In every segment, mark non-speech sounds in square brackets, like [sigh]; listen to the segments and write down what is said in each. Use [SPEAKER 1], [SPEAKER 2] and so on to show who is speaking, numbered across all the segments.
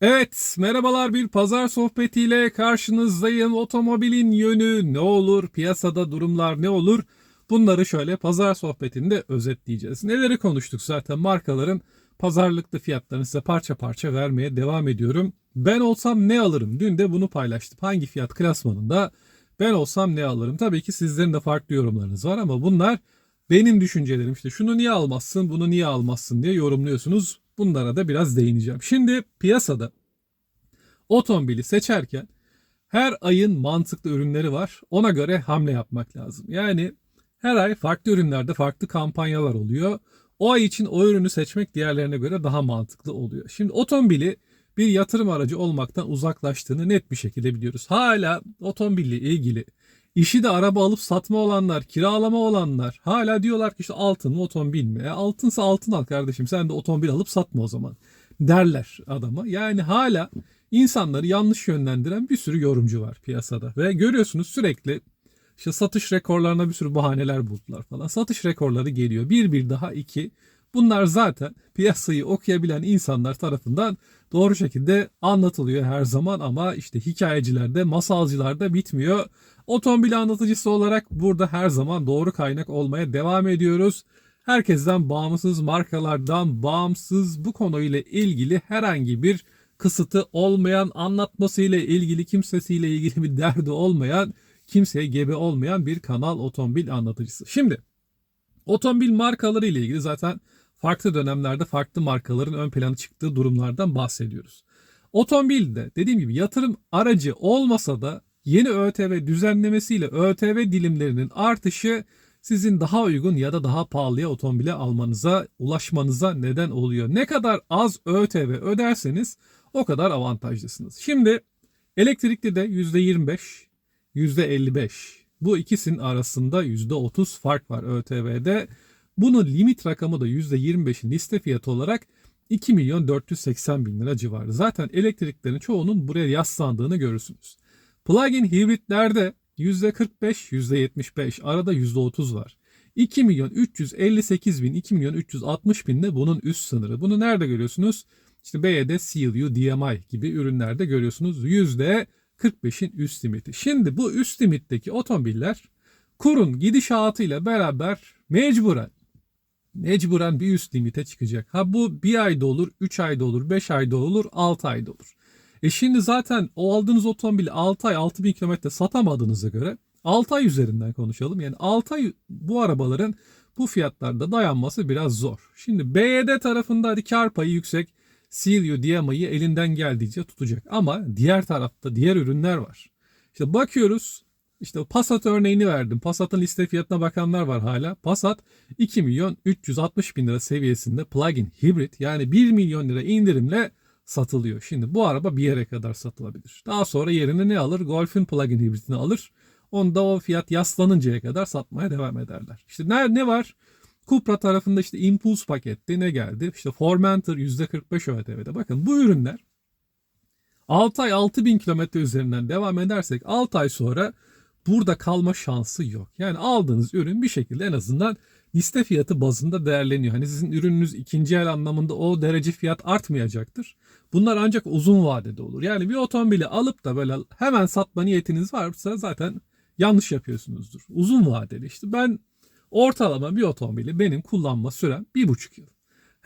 [SPEAKER 1] Evet, merhabalar bir pazar sohbetiyle karşınızdayım. Otomobilin yönü ne olur, piyasada durumlar ne olur? Bunları şöyle pazar sohbetinde özetleyeceğiz. Neleri konuştuk zaten markaların pazarlıklı fiyatlarını size parça parça vermeye devam ediyorum. Ben olsam ne alırım? Dün de bunu paylaştım. Hangi fiyat klasmanında ben olsam ne alırım? Tabii ki sizlerin de farklı yorumlarınız var ama bunlar benim düşüncelerim. İşte şunu niye almazsın, bunu niye almazsın diye yorumluyorsunuz. Bunlara da biraz değineceğim. Şimdi piyasada otomobili seçerken her ayın mantıklı ürünleri var. Ona göre hamle yapmak lazım. Yani her ay farklı ürünlerde farklı kampanyalar oluyor. O ay için o ürünü seçmek diğerlerine göre daha mantıklı oluyor. Şimdi otomobili bir yatırım aracı olmaktan uzaklaştığını net bir şekilde biliyoruz. Hala otomobille ilgili işi de araba alıp satma olanlar, kiralama olanlar hala diyorlar ki işte altın mı otomobil mi? E altınsa altın al kardeşim sen de otomobil alıp satma o zaman derler adama. Yani hala insanları yanlış yönlendiren bir sürü yorumcu var piyasada. Ve görüyorsunuz sürekli işte satış rekorlarına bir sürü bahaneler buldular falan. Satış rekorları geliyor. Bir bir daha iki. Bunlar zaten piyasayı okuyabilen insanlar tarafından doğru şekilde anlatılıyor her zaman ama işte hikayecilerde, masalcılarda bitmiyor. Otomobil anlatıcısı olarak burada her zaman doğru kaynak olmaya devam ediyoruz. Herkesten bağımsız markalardan bağımsız bu konuyla ilgili herhangi bir kısıtı olmayan, anlatmasıyla ilgili, kimsesiyle ilgili bir derdi olmayan, kimseye gebe olmayan bir kanal otomobil anlatıcısı. Şimdi otomobil markaları ile ilgili zaten farklı dönemlerde farklı markaların ön plana çıktığı durumlardan bahsediyoruz. Otomobilde dediğim gibi yatırım aracı olmasa da yeni ÖTV düzenlemesiyle ÖTV dilimlerinin artışı sizin daha uygun ya da daha pahalıya otomobile almanıza, ulaşmanıza neden oluyor. Ne kadar az ÖTV öderseniz o kadar avantajlısınız. Şimdi elektrikli de %25, %55 bu ikisinin arasında %30 fark var ÖTV'de. Bunun limit rakamı da %25'in liste fiyatı olarak 2 milyon 480 bin lira civarı. Zaten elektriklerin çoğunun buraya yaslandığını görürsünüz. Plug-in hibritlerde %45, %75 arada %30 var. 2 milyon 358 bin, 2 milyon 360 bin de bunun üst sınırı. Bunu nerede görüyorsunuz? İşte BYD, CLU, DMI gibi ürünlerde görüyorsunuz. %45'in üst limiti. Şimdi bu üst limitteki otomobiller kurun gidişatıyla beraber mecburen mecburen bir üst limite çıkacak. Ha bu bir ayda olur, 3 ayda olur, 5 ayda olur, 6 ayda olur. E şimdi zaten o aldığınız otomobili 6 ay 6000 kilometre satamadığınıza göre 6 ay üzerinden konuşalım. Yani 6 ay bu arabaların bu fiyatlarda dayanması biraz zor. Şimdi BYD tarafında hadi kar payı yüksek. CLU DMI'yi elinden geldiğince tutacak. Ama diğer tarafta diğer ürünler var. İşte bakıyoruz işte Passat örneğini verdim. Passat'ın liste fiyatına bakanlar var hala. Passat 2 milyon 360 bin lira seviyesinde plug-in hibrit yani 1 milyon lira indirimle satılıyor. Şimdi bu araba bir yere kadar satılabilir. Daha sonra yerine ne alır? Golf'ün plug-in hibritini alır. Onda o fiyat yaslanıncaya kadar satmaya devam ederler. İşte ne, ne var? Cupra tarafında işte Impulse pakette ne geldi? İşte Formentor %45 ÖTV'de. Bakın bu ürünler 6 ay 6000 kilometre üzerinden devam edersek 6 ay sonra burada kalma şansı yok. Yani aldığınız ürün bir şekilde en azından liste fiyatı bazında değerleniyor. Hani sizin ürününüz ikinci el anlamında o derece fiyat artmayacaktır. Bunlar ancak uzun vadede olur. Yani bir otomobili alıp da böyle hemen satma niyetiniz varsa zaten yanlış yapıyorsunuzdur. Uzun vadeli işte ben ortalama bir otomobili benim kullanma sürem bir buçuk yıl.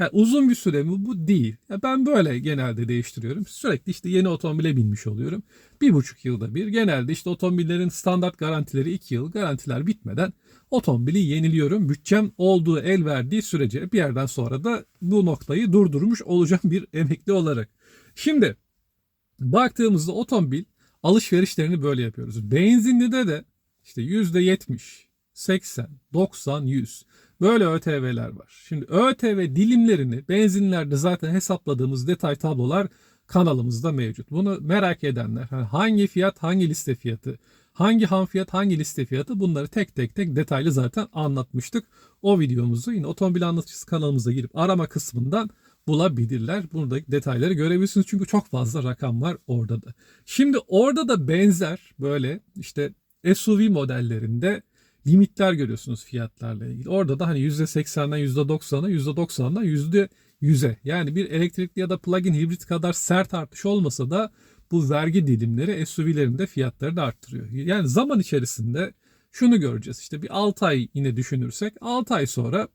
[SPEAKER 1] Ha, uzun bir süre mi bu değil. Ya ben böyle genelde değiştiriyorum. Sürekli işte yeni otomobile binmiş oluyorum. Bir buçuk yılda bir. Genelde işte otomobillerin standart garantileri iki yıl. Garantiler bitmeden otomobili yeniliyorum. Bütçem olduğu el verdiği sürece bir yerden sonra da bu noktayı durdurmuş olacağım bir [laughs] emekli olarak. Şimdi baktığımızda otomobil alışverişlerini böyle yapıyoruz. Benzinlide de işte yüzde yetmiş, seksen, doksan, yüz böyle ÖTV'ler var. Şimdi ÖTV dilimlerini benzinlerde zaten hesapladığımız detay tablolar kanalımızda mevcut. Bunu merak edenler hangi fiyat hangi liste fiyatı hangi ham fiyat hangi liste fiyatı bunları tek tek tek detaylı zaten anlatmıştık. O videomuzu yine otomobil anlatıcısı kanalımıza girip arama kısmından bulabilirler. Buradaki detayları görebilirsiniz çünkü çok fazla rakam var orada da. Şimdi orada da benzer böyle işte SUV modellerinde limitler görüyorsunuz fiyatlarla ilgili. Orada da hani %80'den %90'a %90'dan 100'e. Yani bir elektrikli ya da plug-in hibrit kadar sert artış olmasa da bu vergi dilimleri SUV'lerin de fiyatları da arttırıyor. Yani zaman içerisinde şunu göreceğiz. İşte bir 6 ay yine düşünürsek 6 ay sonra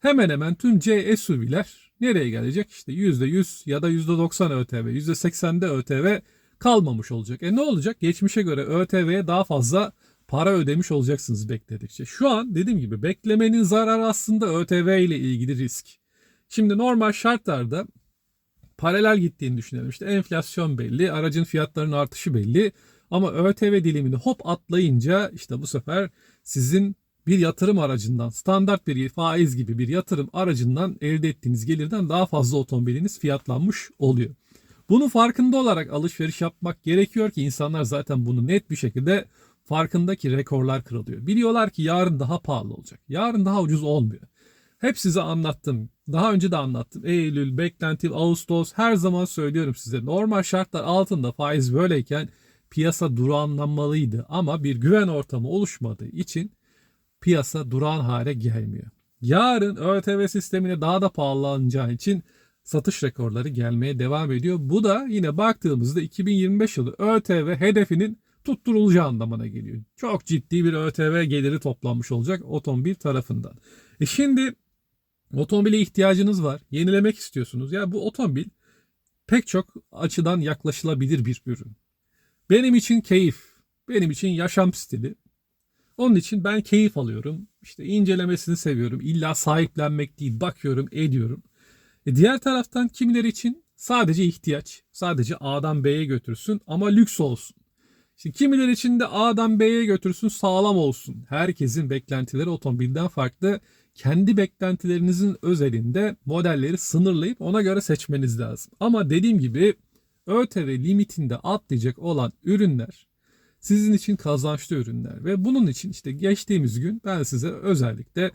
[SPEAKER 1] hemen hemen tüm C SUV'ler nereye gelecek? İşte %100 ya da %90 ÖTV, %80'de ÖTV kalmamış olacak. E ne olacak? Geçmişe göre ÖTV'ye daha fazla para ödemiş olacaksınız bekledikçe. Şu an dediğim gibi beklemenin zararı aslında ÖTV ile ilgili risk. Şimdi normal şartlarda paralel gittiğini düşünelim. İşte enflasyon belli, aracın fiyatlarının artışı belli. Ama ÖTV dilimini hop atlayınca işte bu sefer sizin bir yatırım aracından, standart bir faiz gibi bir yatırım aracından elde ettiğiniz gelirden daha fazla otomobiliniz fiyatlanmış oluyor. Bunun farkında olarak alışveriş yapmak gerekiyor ki insanlar zaten bunu net bir şekilde farkındaki rekorlar kırılıyor. Biliyorlar ki yarın daha pahalı olacak. Yarın daha ucuz olmuyor. Hep size anlattım. Daha önce de anlattım. Eylül, beklenti, Ağustos her zaman söylüyorum size. Normal şartlar altında faiz böyleyken piyasa durağanlanmalıydı. Ama bir güven ortamı oluşmadığı için piyasa durağan hale gelmiyor. Yarın ÖTV sistemine daha da pahalanacağı için satış rekorları gelmeye devam ediyor. Bu da yine baktığımızda 2025 yılı ÖTV hedefinin tutturulacağı anlamına geliyor. Çok ciddi bir ÖTV geliri toplanmış olacak otomobil tarafından. E şimdi otomobile ihtiyacınız var. Yenilemek istiyorsunuz. Ya bu otomobil pek çok açıdan yaklaşılabilir bir ürün. Benim için keyif, benim için yaşam stili. Onun için ben keyif alıyorum. İşte incelemesini seviyorum. İlla sahiplenmek değil, bakıyorum, ediyorum. E diğer taraftan kimileri için sadece ihtiyaç. Sadece A'dan B'ye götürsün ama lüks olsun. Şimdi kimiler için de A'dan B'ye götürsün sağlam olsun. Herkesin beklentileri otomobilden farklı. Kendi beklentilerinizin özelinde modelleri sınırlayıp ona göre seçmeniz lazım. Ama dediğim gibi ÖTV limitinde atlayacak olan ürünler sizin için kazançlı ürünler ve bunun için işte geçtiğimiz gün ben size özellikle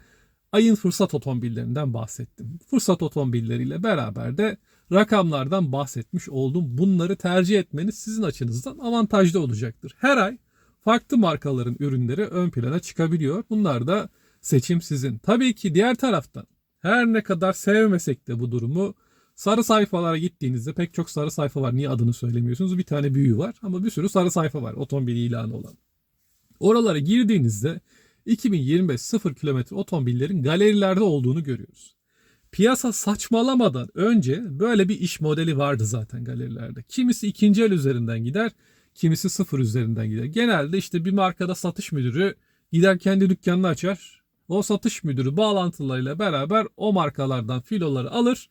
[SPEAKER 1] ayın fırsat otomobillerinden bahsettim. Fırsat otomobilleriyle beraber de rakamlardan bahsetmiş oldum. Bunları tercih etmeniz sizin açınızdan avantajlı olacaktır. Her ay farklı markaların ürünleri ön plana çıkabiliyor. Bunlar da seçim sizin. Tabii ki diğer taraftan her ne kadar sevmesek de bu durumu sarı sayfalara gittiğinizde pek çok sarı sayfa var. Niye adını söylemiyorsunuz? Bir tane büyüğü var ama bir sürü sarı sayfa var otomobil ilanı olan. Oralara girdiğinizde 2025 0 kilometre otomobillerin galerilerde olduğunu görüyoruz. Piyasa saçmalamadan önce böyle bir iş modeli vardı zaten galerilerde. Kimisi ikinci el üzerinden gider, kimisi sıfır üzerinden gider. Genelde işte bir markada satış müdürü gider kendi dükkanını açar. O satış müdürü bağlantılarıyla beraber o markalardan filoları alır,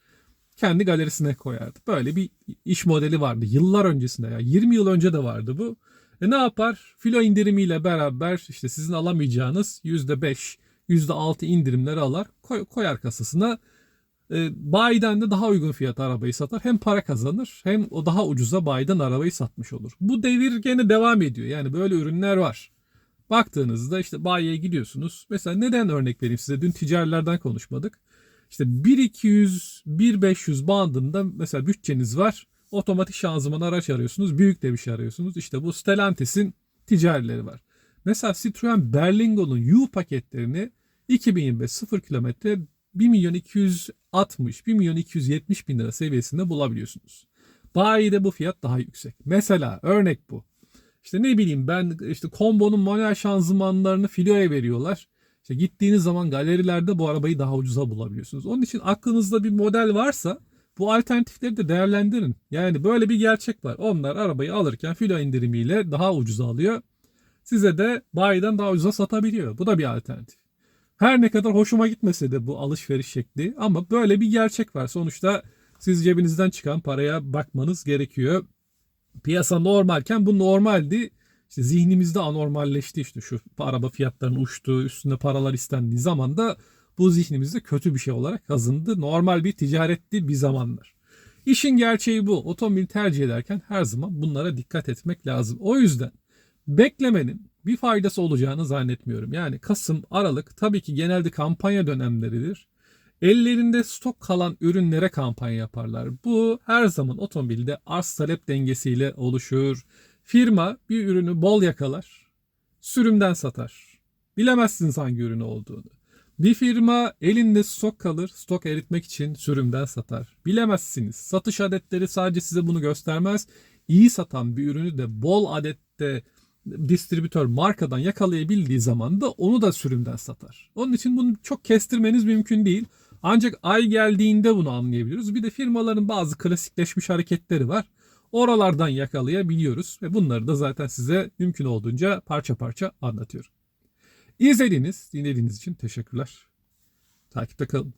[SPEAKER 1] kendi galerisine koyardı. Böyle bir iş modeli vardı yıllar öncesinde ya 20 yıl önce de vardı bu. E ne yapar? Filo indirimiyle beraber işte sizin alamayacağınız %5, %6 indirimleri alır, koy, koyar kasasına. E, bayiden de daha uygun fiyata arabayı satar. Hem para kazanır hem o daha ucuza bayiden arabayı satmış olur. Bu devir gene devam ediyor. Yani böyle ürünler var. Baktığınızda işte bayiye gidiyorsunuz. Mesela neden örnek vereyim size? Dün ticarilerden konuşmadık. İşte 1200, 1500 bandında mesela bütçeniz var otomatik şanzıman araç arıyorsunuz. Büyük de bir şey arıyorsunuz. İşte bu Stellantis'in ticarileri var. Mesela Citroen Berlingo'nun U paketlerini 2025 0 kilometre 1 milyon 260, 1 milyon 270 bin lira seviyesinde bulabiliyorsunuz. Bayide bu fiyat daha yüksek. Mesela örnek bu. İşte ne bileyim ben işte kombonun manuel şanzımanlarını filoya veriyorlar. İşte gittiğiniz zaman galerilerde bu arabayı daha ucuza bulabiliyorsunuz. Onun için aklınızda bir model varsa bu alternatifleri de değerlendirin. Yani böyle bir gerçek var. Onlar arabayı alırken filo indirimiyle daha ucuza alıyor. Size de bayiden daha ucuza satabiliyor. Bu da bir alternatif. Her ne kadar hoşuma gitmese de bu alışveriş şekli ama böyle bir gerçek var. Sonuçta siz cebinizden çıkan paraya bakmanız gerekiyor. Piyasa normalken bu normaldi. İşte zihnimizde anormalleşti işte şu araba fiyatlarının uçtuğu, üstünde paralar istendiği zaman da bu zihnimizde kötü bir şey olarak kazındı. Normal bir ticaretti bir zamanlar. İşin gerçeği bu. Otomobil tercih ederken her zaman bunlara dikkat etmek lazım. O yüzden beklemenin bir faydası olacağını zannetmiyorum. Yani Kasım, Aralık tabii ki genelde kampanya dönemleridir. Ellerinde stok kalan ürünlere kampanya yaparlar. Bu her zaman otomobilde arz talep dengesiyle oluşur. Firma bir ürünü bol yakalar, sürümden satar. Bilemezsiniz hangi ürünü olduğunu. Bir firma elinde stok kalır, stok eritmek için sürümden satar. Bilemezsiniz. Satış adetleri sadece size bunu göstermez. İyi satan bir ürünü de bol adette distribütör markadan yakalayabildiği zaman da onu da sürümden satar. Onun için bunu çok kestirmeniz mümkün değil. Ancak ay geldiğinde bunu anlayabiliyoruz. Bir de firmaların bazı klasikleşmiş hareketleri var. Oralardan yakalayabiliyoruz ve bunları da zaten size mümkün olduğunca parça parça anlatıyorum. İzlediğiniz, dinlediğiniz için teşekkürler. Takipte kalın.